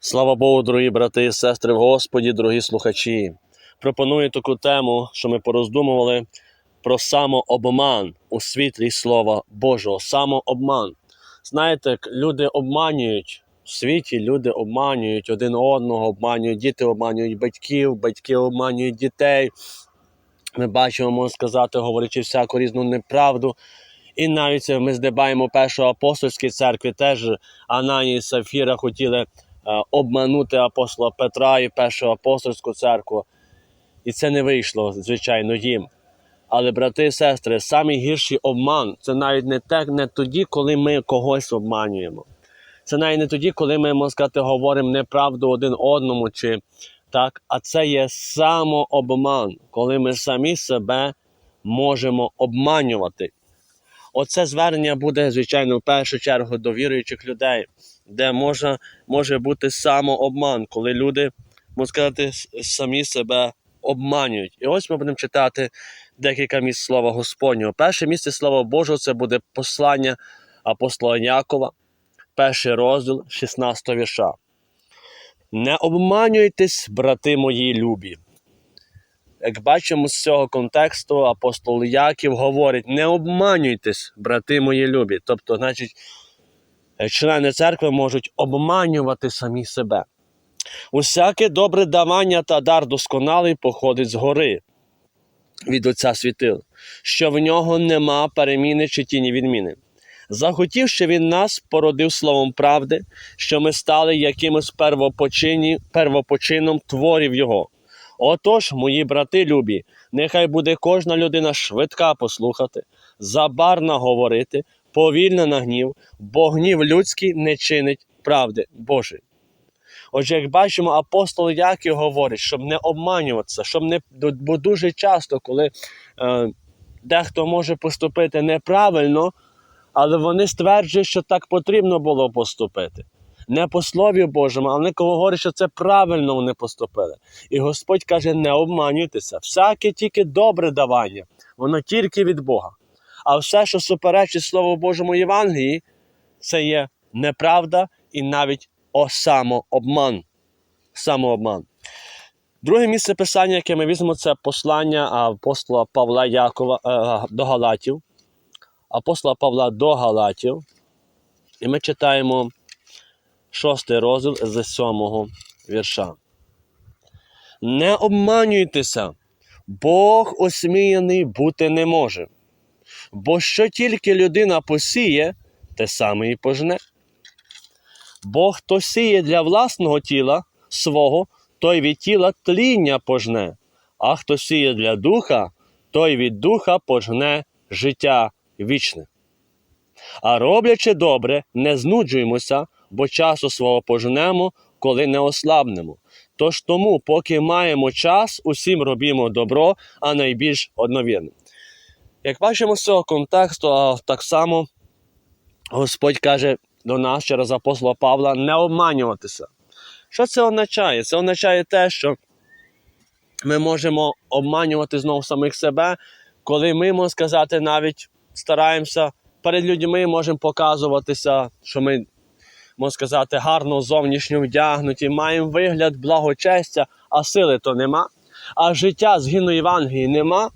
Слава Богу, дорогі брати і сестри в Господі, дорогі слухачі. Пропоную таку тему, що ми пороздумували про самообман у світлі Слова Божого. Самообман. Знаєте, люди обманюють в світі, люди обманюють один одного, обманюють діти, обманюють батьків, батьки обманюють дітей. Ми бачимо, можна сказати, говорячи всяку різну неправду. І навіть ми здибаємо першої апостольської церкви, теж Ананії і Сафіра хотіли обманути апостола Петра і першу апостольську церкву. І це не вийшло, звичайно, їм. Але, брати і сестри, самий гірший обман це навіть не те, не тоді, коли ми когось обманюємо. Це навіть не тоді, коли ми, можна сказати, говоримо неправду один одному, чи так, а це є самообман, коли ми самі себе можемо обманювати. Оце звернення буде, звичайно, в першу чергу до віруючих людей, де може, може бути самообман, коли люди, можна сказати, самі себе обманюють. І ось ми будемо читати декілька місць слова Господнього. Перше місце Слова Божого це буде послання апостола Якова, перший розділ 16 вірша. Не обманюйтесь, брати мої любі. Як бачимо з цього контексту, апостол Яків говорить: не обманюйтесь, брати мої любі. Тобто, значить, члени церкви можуть обманювати самі себе. Усяке добре давання та дар досконалий походить згори від Отця світил, що в нього нема переміни чи тіні відміни. Захотів, що він нас породив словом правди, що ми стали якимось первопочином творів Його. Отож, мої брати любі, нехай буде кожна людина швидка послухати, забарна говорити, повільна на гнів, бо гнів людський не чинить правди Божої. Отже, як бачимо, апостол Яків говорить, щоб не обманюватися, щоб не бо дуже часто, коли е, дехто може поступити неправильно, але вони стверджують, що так потрібно було поступити. Не по слові Божому, а вони говорять, що це правильно вони поступили. І Господь каже: не обманюйтеся, всяке тільки добре давання, воно тільки від Бога. А все, що суперечить Слову Божому Євангелії, це є неправда і навіть самообман. Самообман. Друге місце писання, яке ми візьмемо, це послання апостола Павла Якова е, до Галатів. Апостола Павла до Галатів. І ми читаємо шостий розділ з сьомого вірша. Не обманюйтеся, Бог осміяний бути не може. Бо що тільки людина посіє, те саме і пожне. Бо хто сіє для власного тіла свого, той від тіла тління пожне, а хто сіє для духа, той від духа пожне життя вічне. А роблячи добре, не знуджуємося, бо часу свого пожнемо, коли не ослабнемо. Тож тому, поки маємо час, усім робімо добро, а найбільш одновірно. Як бачимо з цього контексту, так само Господь каже до нас через апостола Павла не обманюватися. Що це означає? Це означає те, що ми можемо обманювати знову самих себе, коли ми, можна сказати, навіть стараємося перед людьми можемо показуватися, що ми, можна сказати, гарно зовнішньо вдягнуті, маємо вигляд благочестя, а сили то нема, а життя згину Євангелії нема.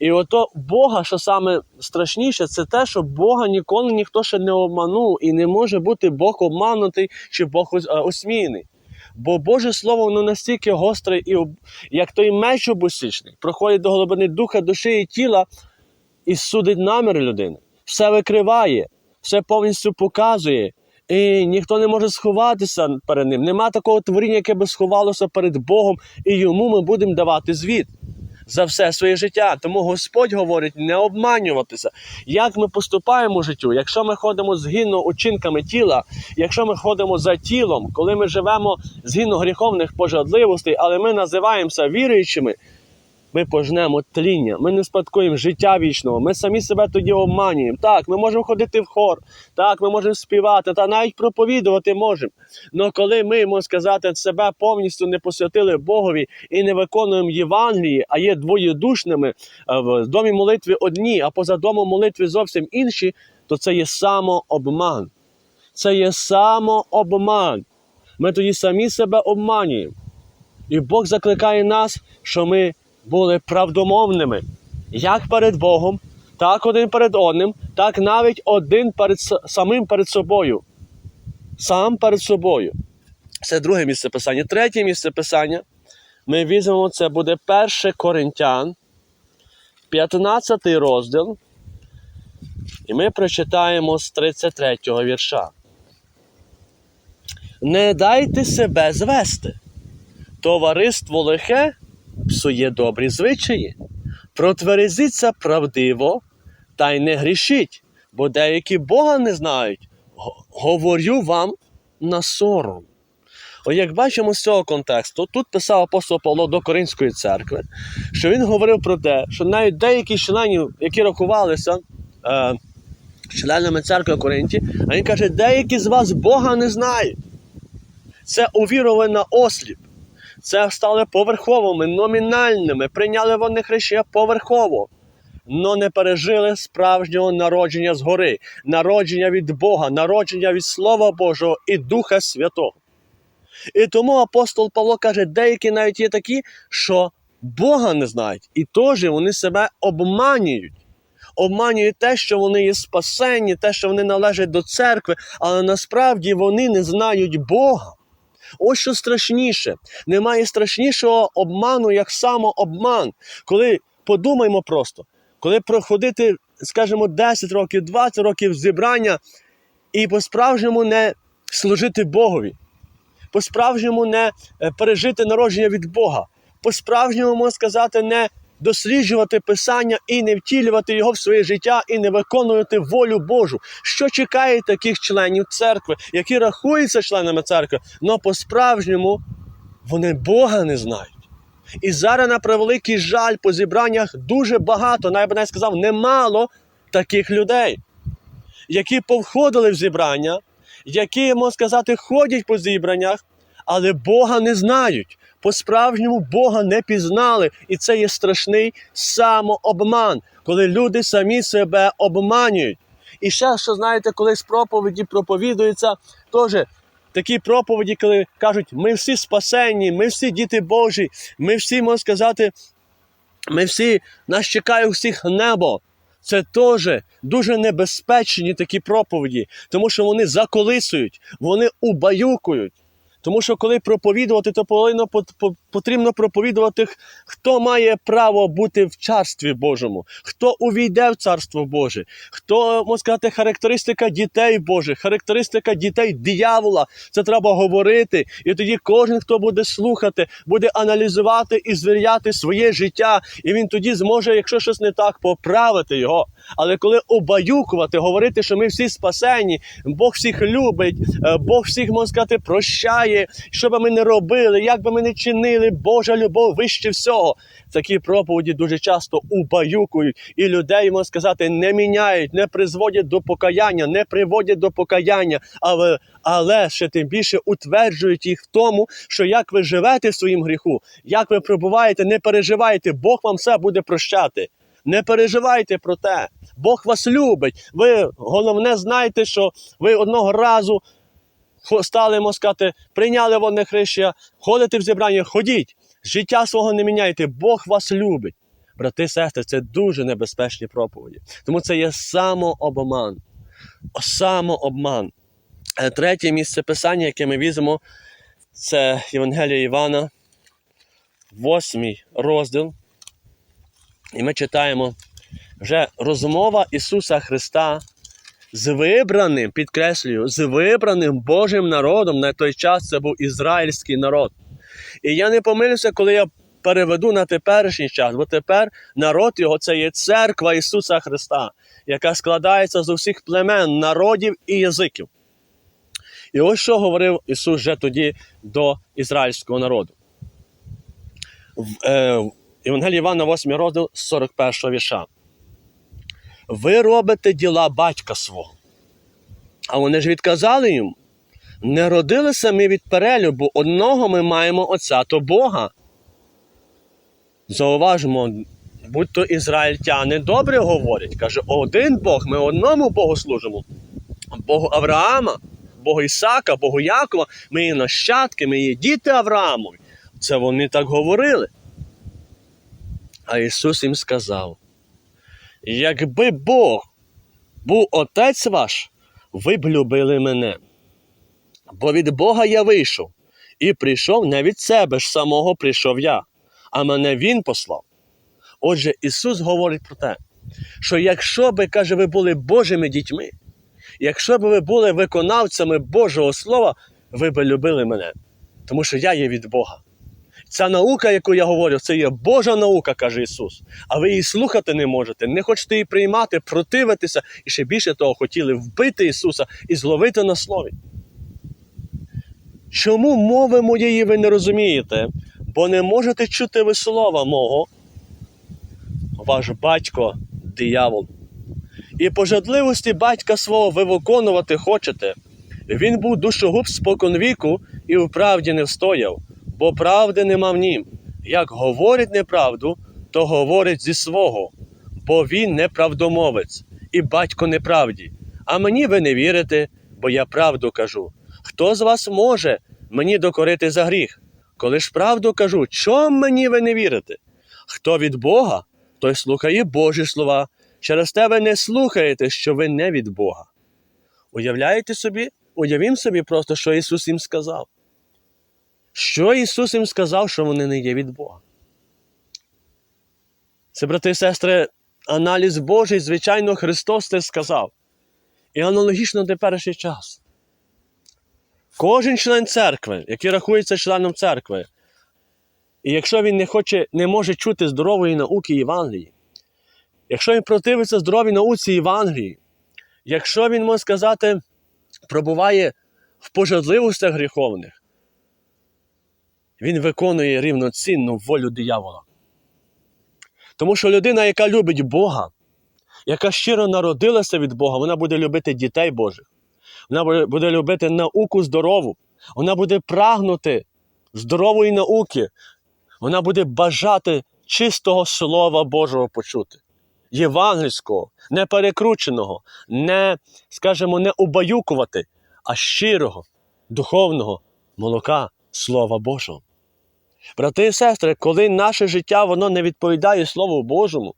І ото Бога, що саме страшніше, це те, що Бога ніколи ніхто ще не обманув, і не може бути Бог обманутий чи Бог е, осміяний. Бо Боже Слово воно настільки гостре, і як той меч обусічний, проходить до глибини духа, душі і тіла і судить наміри людини. Все викриває, все повністю показує. І ніхто не може сховатися перед ним. Нема такого творіння, яке би сховалося перед Богом, і йому ми будемо давати звіт за все своє життя. Тому Господь говорить не обманюватися. Як ми поступаємо в життю, якщо ми ходимо згідно учинками тіла, якщо ми ходимо за тілом, коли ми живемо згідно гріховних пожадливостей, але ми називаємося віруючими, ми пожнемо тління, ми не спадкуємо життя вічного, ми самі себе тоді обманюємо. Так, ми можемо ходити в хор, так, ми можемо співати, та навіть проповідувати можемо. Але коли ми, можна сказати, себе повністю не посвятили Богові і не виконуємо Євангелії, а є двоєдушними е, в домі молитви одні, а поза домом молитви зовсім інші, то це є самообман. Це є самообман. ми тоді самі себе обманюємо. І Бог закликає нас, що ми були правдомовними, як перед Богом, так один перед одним, так навіть один перед самим перед собою. Сам перед собою. Це друге місце писання. Третє місце писання. Ми візьмемо, це буде 1 Коринтян, 15 розділ. І ми прочитаємо з 33 вірша. Не дайте себе звести. Товариство лихе псує добрі звичаї. Протверезіться правдиво та й не грішіть, бо деякі Бога не знають. Говорю вам на сором. О, як бачимо з цього контексту, тут писав апостол Павло до Коринської церкви, що він говорив про те, що навіть деякі членів, які рахувалися е, членами церкви Коринті, а він каже, деякі з вас Бога не знають. Це увірували на осліп. Це стали поверховими, номінальними, прийняли вони хрещення поверхово, но не пережили справжнього народження згори, народження від Бога, народження від Слова Божого і Духа Святого. І тому апостол Павло каже, деякі навіть є такі, що Бога не знають, і теж вони себе обманюють. Обманюють те, що вони є спасені, те, що вони належать до церкви, але насправді вони не знають Бога. Ось що страшніше. Немає страшнішого обману, як самообман. Коли подумаймо просто, коли проходити, скажімо, 10 років, 20 років зібрання і по-справжньому не служити Богові, по-справжньому не е, пережити народження від Бога, по-справжньому, сказати, не досліджувати Писання і не втілювати його в своє життя і не виконувати волю Божу. Що чекає таких членів церкви, які рахуються членами церкви, але по-справжньому вони Бога не знають. І зараз, на превеликий жаль, по зібраннях дуже багато, навіть навіть сказав, немало таких людей, які повходили в зібрання, які, можна сказати, ходять по зібраннях, але Бога не знають. По-справжньому Бога не пізнали. І це є страшний самообман, коли люди самі себе обманюють. І ще, що знаєте, коли з проповіді проповідуються, теж такі проповіді, коли кажуть, ми всі спасені, ми всі діти Божі, ми всі, можна сказати, ми всі, нас чекає всіх небо. Це теж дуже небезпечні такі проповіді, тому що вони заколисують, вони убаюкують. Тому що коли проповідувати, то повинно потрібно проповідувати, хто має право бути в царстві Божому, хто увійде в царство Боже, хто можна сказати, характеристика дітей Божих, характеристика дітей диявола. Це треба говорити. І тоді кожен, хто буде слухати, буде аналізувати і звіряти своє життя, і він тоді зможе, якщо щось не так, поправити його. Але коли обаюкувати, говорити, що ми всі спасені, Бог всіх любить, е, Бог всіх можна сказати, прощає, що би ми не робили, як би ми не чинили, Божа любов вище всього. Такі проповіді дуже часто убаюкують і людей, можна сказати, не міняють, не призводять до покаяння, не приводять до покаяння, але, але ще тим більше утверджують їх в тому, що як ви живете в своїм гріху, як ви пробуваєте, не переживайте, Бог вам все буде прощати. Не переживайте про те. Бог вас любить. Ви головне знаєте, що ви одного разу стали, можна сказати, прийняли водне хрещення, ходите в зібрання, ходіть. Життя свого не міняйте, Бог вас любить. Брати і сестри, це дуже небезпечні проповіді. Тому це є самообман. Самообман. Е, Третє місце писання, яке ми візьмемо, це Євангелія Івана, восьмий розділ. І ми читаємо вже розмова Ісуса Христа з вибраним, підкреслюю, з вибраним Божим народом. На той час це був ізраїльський народ. І я не помилюся, коли я переведу на теперішній час, бо тепер народ його це є церква Ісуса Христа, яка складається з усіх племен, народів і язиків. І ось що говорив Ісус вже тоді до ізраїльського народу. В е, Євангелії Івана, 8 розділ, з 41 вірша. Ви робите діла батька свого. А вони ж відказали йому. Не родилися ми від перелюбу, одного ми маємо Отця то Бога. Зауважимо, будь-то ізраїльтяни добре говорять. Каже, один Бог, ми одному Богу служимо. Богу Авраама, Бога Ісака, Богу Якова, ми є нащадки, ми є діти Авраамові. Це вони так говорили. А Ісус їм сказав: якби Бог був Отець ваш, ви б любили мене. Бо від Бога я вийшов і прийшов не від себе ж самого прийшов я, а мене Він послав. Отже, Ісус говорить про те, що якщо би, каже, ви були Божими дітьми, якщо б ви були виконавцями Божого Слова, ви би любили мене, тому що я є від Бога. Ця наука, яку я говорю, це є Божа наука, каже Ісус. А ви її слухати не можете, не хочете її приймати, противитися і ще більше того, хотіли вбити Ісуса і зловити на слові. Чому мови моєї ви не розумієте? Бо не можете чути ви слова мого, ваш батько диявол. І пожадливості батька свого ви виконувати хочете. Він був душогуб спокон віку і в правді не встояв, бо правди нема в нім. Як говорить неправду, то говорить зі свого, бо він неправдомовець і батько неправді. А мені ви не вірите, бо я правду кажу. Хто з вас може мені докорити за гріх? Коли ж правду кажу, чом мені ви не вірите? Хто від Бога, той слухає Божі слова. Через те ви не слухаєте, що ви не від Бога. Уявляєте собі? Уявім собі просто, що Ісус їм сказав. Що Ісус їм сказав, що вони не є від Бога? Це, брати і сестри, аналіз Божий, звичайно, Христос це сказав. І аналогічно теперішній час. Кожен член церкви, який рахується членом церкви, і якщо він не хоче, не може чути здорової науки Євангелії, якщо він противиться здоровій науці Євангелії, якщо він, можна сказати, пробуває в пожадливостях гріховних, він виконує рівноцінну волю диявола. Тому що людина, яка любить Бога, яка щиро народилася від Бога, вона буде любити дітей Божих. Вона буде- любити науку здорову. Вона буде прагнути здорової науки. Вона буде бажати чистого Слова Божого почути. Євангельського, не перекрученого, не, скажімо, не убаюкувати, а щирого, духовного молока Слова Божого. Брати і сестри, коли наше життя воно не відповідає Слову Божому,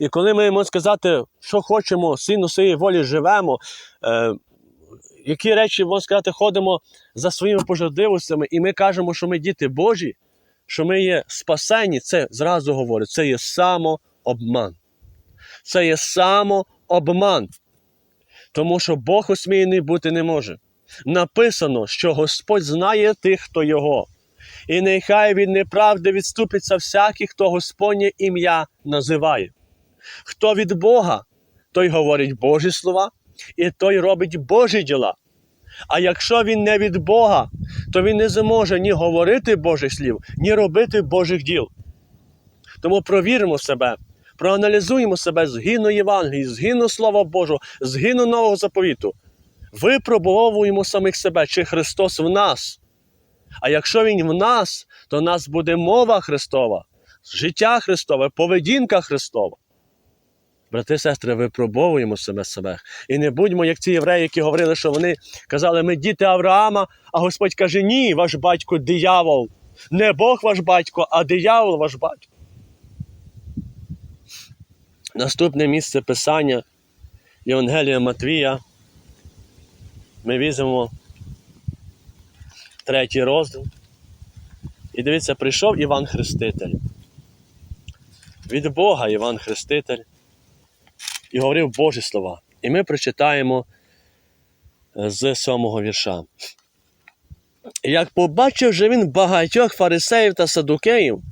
і коли ми можемо сказати, що хочемо, сину своєї волі живемо, е, які речі, можна сказати, ходимо за своїми пожадливостями, і ми кажемо, що ми діти Божі, що ми є спасені, це зразу говорить, це є самообман. Це є самообман. Тому що Бог осміяний бути не може. Написано, що Господь знає тих, хто його. І нехай від неправди відступиться всякий, хто Господнє ім'я називає. Хто від Бога, той говорить Божі слова, і той робить Божі діла. А якщо він не від Бога, то він не зможе ні говорити Божих слів, ні робити Божих діл. Тому провіримо себе, проаналізуємо себе згідно Євангелії, згідно Слова Божого, згідно нового заповіту. Випробовуємо самих себе, чи Христос в нас. А якщо Він в нас, то в нас буде мова Христова, життя Христове, поведінка Христова. Брати і сестри, випробовуємо себе себе. І не будьмо, як ці євреї, які говорили, що вони казали, ми діти Авраама, а Господь каже, ні, ваш батько диявол. Не Бог ваш батько, а диявол ваш батько. Наступне місце Писання Євангелія Матвія. Ми візьмемо третій розділ. І дивіться, прийшов Іван Хреститель. Від Бога Іван Хреститель. І говорив Божі слова. І ми прочитаємо е, з сьомого вірша. Як побачив же він багатьох фарисеїв та садукеїв,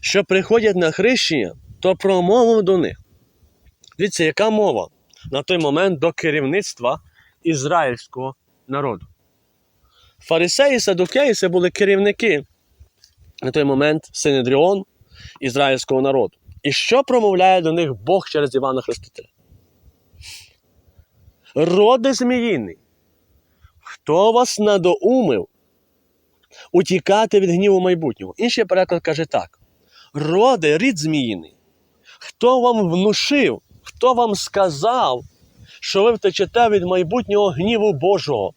що приходять на хрещення, то промовив до них. Дивіться, яка мова на той момент до керівництва ізраїльського народу. Фарисеї садукеї це були керівники на той момент Синедріон ізраїльського народу. І що промовляє до них Бог через Івана Хрестителя? Роди зміїний, хто вас надоумив утікати від гніву майбутнього? Інший переклад каже так: роди, рід зміїний, хто вам внушив, хто вам сказав, що ви втечете від майбутнього гніву Божого?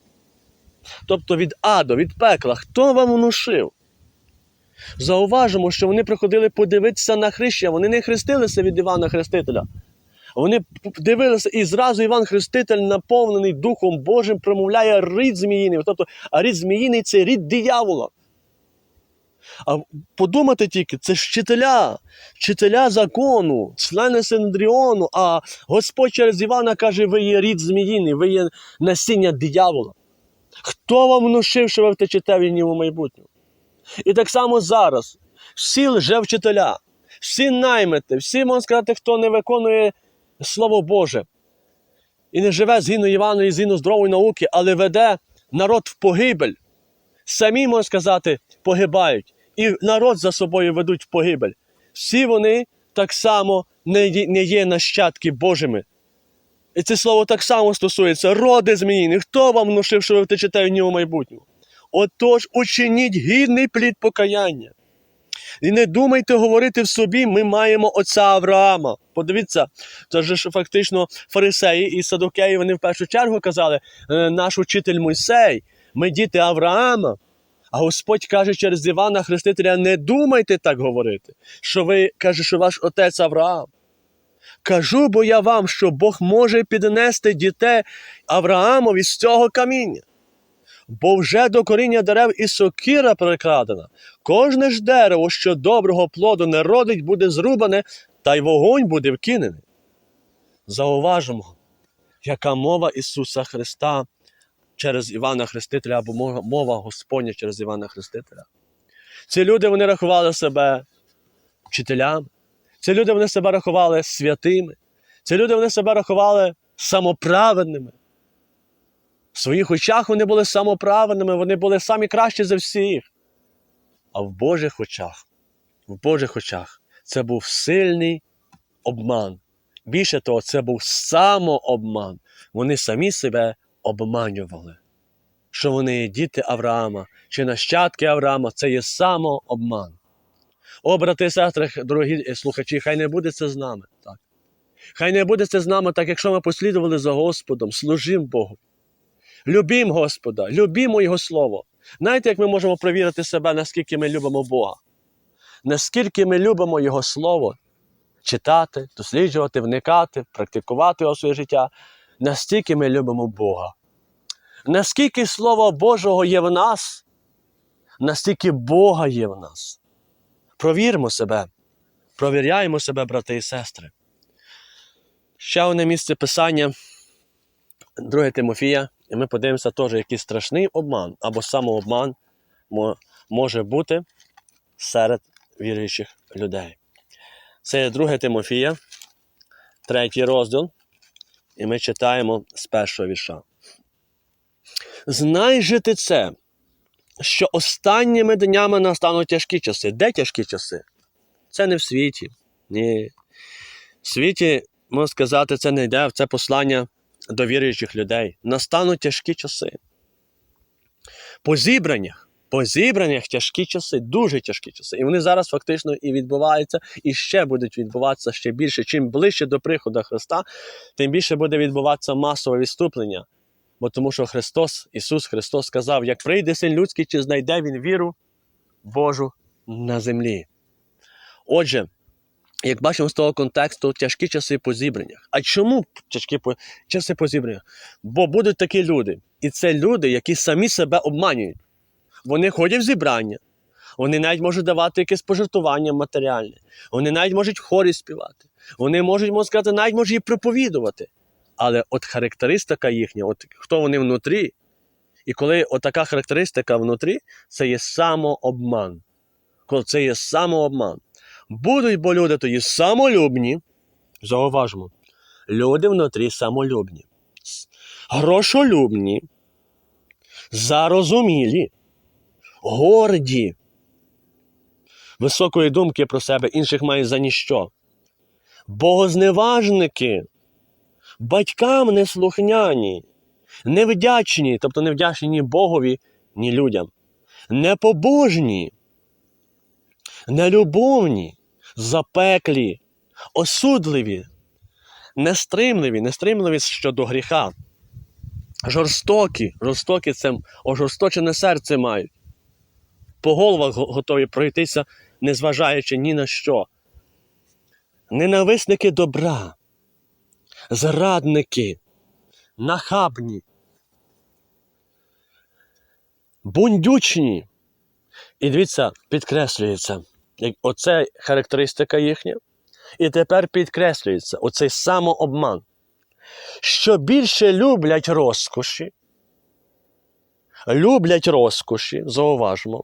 Тобто від аду, від пекла. Хто вам внушив? Зауважимо, що вони приходили подивитися на хрещення, вони не хрестилися від Івана Хрестителя. Вони дивилися, і зразу Іван Хреститель, наповнений Духом Божим, промовляє рід зміїний. Тобто, а рід зміїний це рід диявола. А подумати тільки, це ж вчителя, вчителя закону, члени Синдріону, а Господь через Івана каже, ви є рід зміїний, ви є насіння диявола. Хто вам внушив, що ви втечете в у майбутньому? І так само зараз. Всі лжевчителя, всі наймити, всі, можна сказати, хто не виконує Слово Боже і не живе згідно Іваної, згідно здорової науки, але веде народ в погибель. Самі, можна сказати, погибають. І народ за собою ведуть в погибель. Всі вони так само не є нащадки Божими. І це слово так само стосується роди зміїни. Хто вам внушив, що ви втечете в нього майбутнього? Отож, учиніть гідний плід покаяння. І не думайте говорити в собі, ми маємо отця Авраама. Подивіться, це ж фактично фарисеї і садокеї вони в першу чергу казали, «Е, наш учитель Мойсей, ми діти Авраама. А Господь каже через Івана Хрестителя: не думайте так говорити, що ви каже, що ваш отець Авраам. Кажу, бо я вам, що Бог може піднести дітей Авраамові з цього каміння. Бо вже до коріння дерев і сокира прикладена. Кожне ж дерево, що доброго плоду не родить, буде зрубане, та й вогонь буде вкинений. Зауважимо, яка мова Ісуса Христа через Івана Хрестителя або мова Господня через Івана Хрестителя. Ці люди вони рахували себе вчителями, ці люди вони себе рахували святими, ці люди вони себе рахували самоправедними. В своїх очах вони були самоправедними, вони були самі кращі за всіх. А в Божих очах, в Божих очах це був сильний обман. Більше того, це був самообман. Вони самі себе обманювали. Що вони є діти Авраама чи нащадки Авраама, це є самообман. О, брати і сестри, дорогі слухачі, хай не буде це з нами. Так. Хай не буде це з нами, так якщо ми послідували за Господом, служимо Богу. Любім Господа, любімо Його Слово. Знаєте, як ми можемо перевірити себе, наскільки ми любимо Бога? Наскільки ми любимо Його Слово, читати, досліджувати, вникати, практикувати його своє життя, настільки ми любимо Бога. Наскільки Слова Божого є в нас, настільки Бога є в нас. Провірмо себе, провіряємо себе, брати і сестри. Ще одне місце писання, 2 Тимофія, і ми подивимося теж, який страшний обман або самообман може бути серед віруючих людей. Це 2 Тимофія, третій розділ, і ми читаємо з першого вірша. Знай же ти це, що останніми днями настануть тяжкі часи. Де тяжкі часи? Це не в світі. Ні. В світі, можна сказати, це не йде, це послання до віруючих людей. Настануть тяжкі часи. По зібраннях, по зібраннях тяжкі часи, дуже тяжкі часи. І вони зараз фактично і відбуваються, і ще будуть відбуватися ще більше. Чим ближче до приходу Христа, тим більше буде відбуватися масове відступлення. Бо тому що Христос, Ісус Христос сказав, як прийде син людський, чи знайде Він віру Божу на землі. Отже, як бачимо з того контексту, тяжкі часи по зібраннях. А чому тяжкі часи по зібраннях? Бо будуть такі люди. І це люди, які самі себе обманюють. Вони ходять в зібрання, вони навіть можуть давати якесь пожертвування матеріальне, вони навіть можуть хорі співати, вони можуть, можна сказати, навіть можуть і проповідувати. Але от характеристика їхня, от хто вони внутрі, і коли отака характеристика внутрі, це є самообман. Коли це є самообман. Будуть бо люди тоді самолюбні, зауважмо, люди внутрі самолюбні, грошолюбні, зарозумілі, горді, високої думки про себе, інших мають за ніщо. Богозневажники, батькам неслухняні, невдячні, тобто невдячні ні Богові, ні людям, непобожні, нелюбовні, запеклі, осудливі, нестримливі, нестримливі щодо гріха, жорстокі, жорстокі це ожорсточене серце мають. По головах готові пройтися, незважаючи ні на що. Ненависники добра, зрадники, нахабні, бундючні. І дивіться, підкреслюється. Оце характеристика їхня. І тепер підкреслюється оцей самообман. Що більше люблять розкоші, люблять розкоші, зауважмо.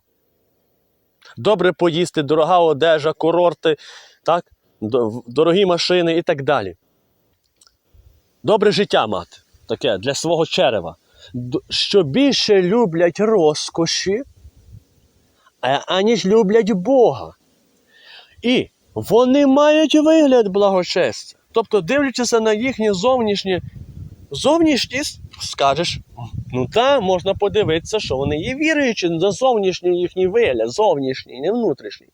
Добре поїсти, дорога одежа, курорти, так? дорогі машини і так далі. Добре життя мати, таке для свого черева. Що більше люблять розкоші, аніж люблять Бога. І вони мають вигляд благочестя. Тобто, дивлячися на їхнє зовнішнє зовнішність, скажеш, ну та можна подивитися, що вони є віруючі на зовнішній їхній вигляд, зовнішній, не внутрішній.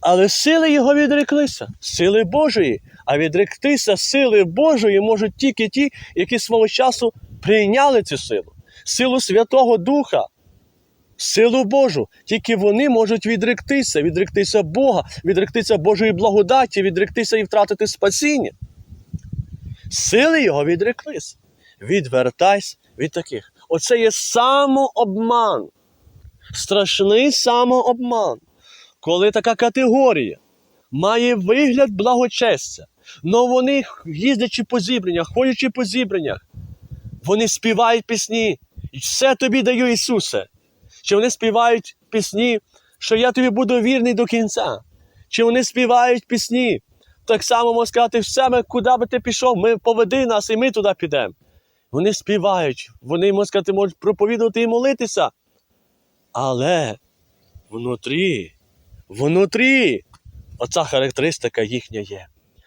Але сили його відреклися, сили Божої. А відректися сили Божої можуть тільки ті, які свого часу прийняли цю силу, силу Святого Духа, силу Божу. Тільки вони можуть відректися, відректися Бога, відректися Божої благодаті, відректися і втратити спасіння. Сили його відреклись. Відвертайся від таких. Оце є самообман. Страшний самообман. Коли така категорія має вигляд благочестя, но вони, їздячи по зібраннях, ходячи по зібраннях, вони співають пісні. Все тобі даю, Ісусе. Чи вони співають пісні, що я тобі буду вірний до кінця? Чи вони співають пісні? Так само можна сказати, все, ми, куди би ти пішов, ми поведи нас і ми туди підемо. Вони співають, вони, можна сказати, можуть проповідувати і молитися. Але внутрі, внутрі, оця характеристика їхня є.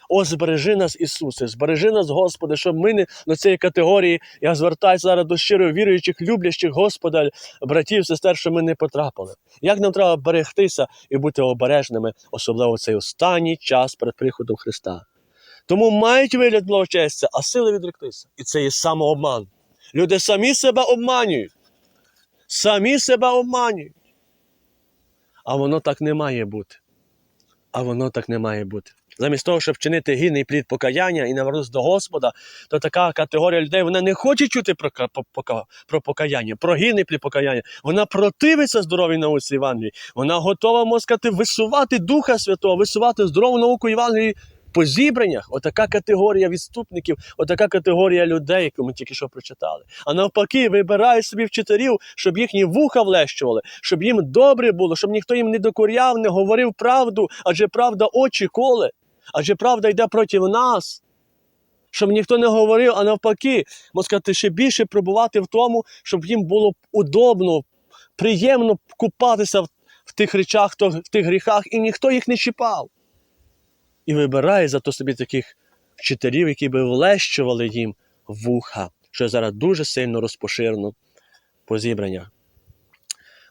О, збережи нас, Ісусе, збережи нас, Господи, щоб ми не до цієї категорії, я звертаюся зараз до щиро віруючих, люблячих Господа, братів, сестер, що ми не потрапили. Як нам треба берегтися і бути обережними, особливо в цей останній час перед приходом Христа. Тому мають вигляд благочестя, а сили відректися. І це є самообман. Люди самі себе обманюють. Самі себе обманюють. А воно так не має бути. А воно так не має бути. Замість того, щоб вчинити гідний плід покаяння і навернутися до Господа, то така категорія людей вона не хоче чути про, про покаяння, про гідний плід покаяння. Вона противиться здоровій науці Євангелії. Вона готова, можна сказати, висувати Духа Святого, висувати здорову науку Євангелії по зібраннях. Отака категорія відступників, отака категорія людей, яку ми тільки що прочитали. А навпаки, вибирають собі вчителів, щоб їхні вуха влещували, щоб їм добре було, щоб ніхто їм не докоряв, не говорив правду, адже правда очі коле, адже правда йде проти нас. Щоб ніхто не говорив, а навпаки, можна сказати, ще більше пробувати в тому, щоб їм було удобно, приємно купатися в, тих речах, в тих гріхах, і ніхто їх не чіпав. І вибирає зато собі таких вчителів, які би влещували їм вуха, що зараз дуже сильно розпоширено по зібраннях.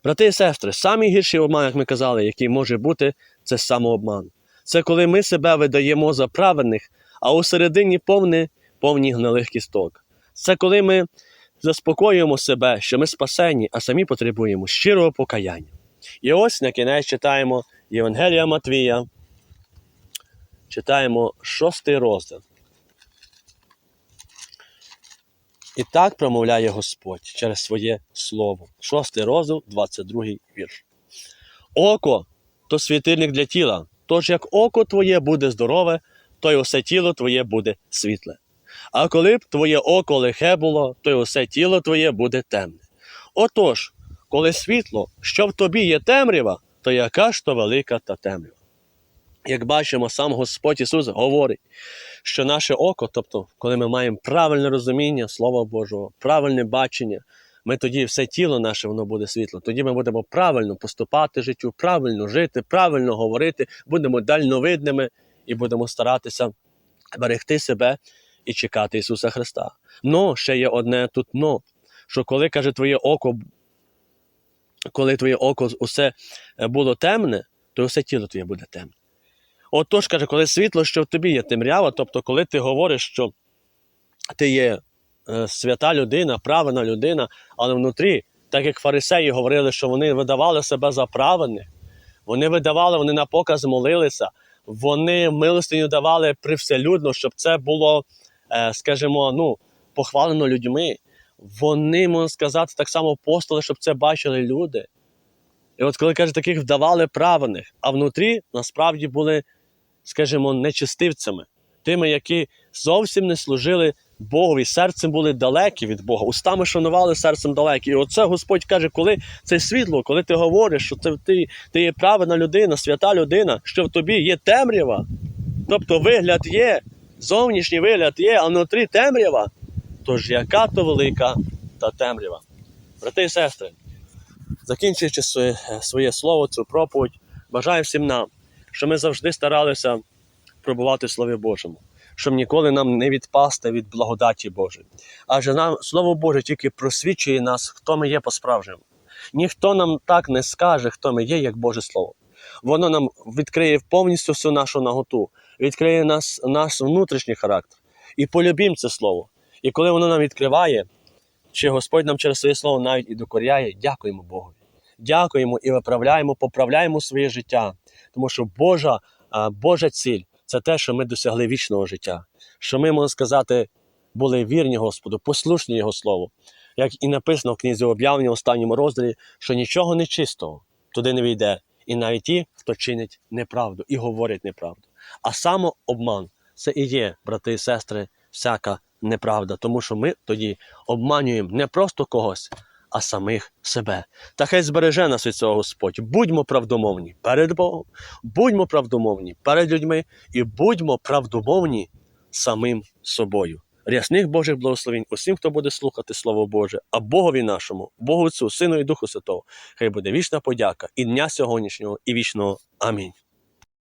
Брати і сестри, самий гірший обман, як ми казали, який може бути, це самообман. Це коли ми себе видаємо за праведних, а у середині повні, повні гнилих кісток. Це коли ми заспокоюємо себе, що ми спасені, а самі потребуємо щирого покаяння. І ось на кінець читаємо Євангелія Матвія, читаємо шостий розділ. І так промовляє Господь через своє слово. Шостий розділ, 22 вірш. Око то світильник для тіла. Тож як око твоє буде здорове, то й усе тіло твоє буде світле. А коли б твоє око лихе було, то й усе тіло твоє буде темне. Отож, коли світло, що в тобі є темрява, то яка ж то велика та темрява. Як бачимо, сам Господь Ісус говорить, що наше око, тобто, коли ми маємо правильне розуміння Слова Божого, правильне бачення, ми тоді все тіло наше воно буде світло. Тоді ми будемо правильно поступати життю, правильно жити, правильно говорити, будемо дальновидними і будемо старатися берегти себе і чекати Ісуса Христа. Но ще є одне тут но, що коли каже твоє око, коли твоє око усе е, було темне, то усе тіло твоє буде темне. Отож, каже, коли світло, що в тобі є темрява, тобто, коли ти говориш, що ти є свята людина, правильна людина, але внутрі, так як фарисеї говорили, що вони видавали себе за праведних, вони видавали, вони на показ молилися, вони милостиню давали привселюдно, щоб це було, е, скажімо, ну, похвалено людьми. Вони, можна сказати, так само апостоли, щоб це бачили люди. І от коли каже, таких вдавали праведних, а внутрі насправді були, скажімо, нечистивцями, тими, які зовсім не служили Богові, серцем були далекі від Бога, устами шанували серцем далекі. І оце Господь каже, коли це світло, коли ти говориш, що це ти, ти є праведна людина, свята людина, що в тобі є темрява, тобто вигляд є, зовнішній вигляд є, а внутрі темрява. Тож яка то велика та темрява. Брати і сестри, закінчуючи своє, своє слово, цю проповідь, бажаю всім нам, що ми завжди старалися пробувати в Слові Божому, щоб ніколи нам не відпасти від благодаті Божої. Адже нам Слово Боже тільки просвічує нас, хто ми є по-справжньому. Ніхто нам так не скаже, хто ми є, як Боже Слово. Воно нам відкриє повністю всю нашу наготу, відкриє нас, наш внутрішній характер. І полюбім це слово. І коли воно нам відкриває, чи Господь нам через своє слово навіть і докоряє, дякуємо Богу. Дякуємо і виправляємо, поправляємо своє життя. Тому що Божа, Божа ціль це те, що ми досягли вічного життя, що ми, можна сказати, були вірні Господу, послушні Його Слову. Як і написано в книзі об'явлення в останньому розділі, що нічого нечистого туди не війде, і навіть ті, хто чинить неправду і говорить неправду. А самообман це і є, брати і сестри, всяка неправда, тому що ми тоді обманюємо не просто когось, а самих себе. Та хай збереже нас від цього Господь. Будьмо правдомовні перед Богом, будьмо правдомовні перед людьми і будьмо правдомовні самим собою. Рясних Божих благословень усім, хто буде слухати Слово Боже, а Богові нашому, Богу Отцю, Сину і Духу Святого, хай буде вічна подяка і дня сьогоднішнього, і вічного. Амінь.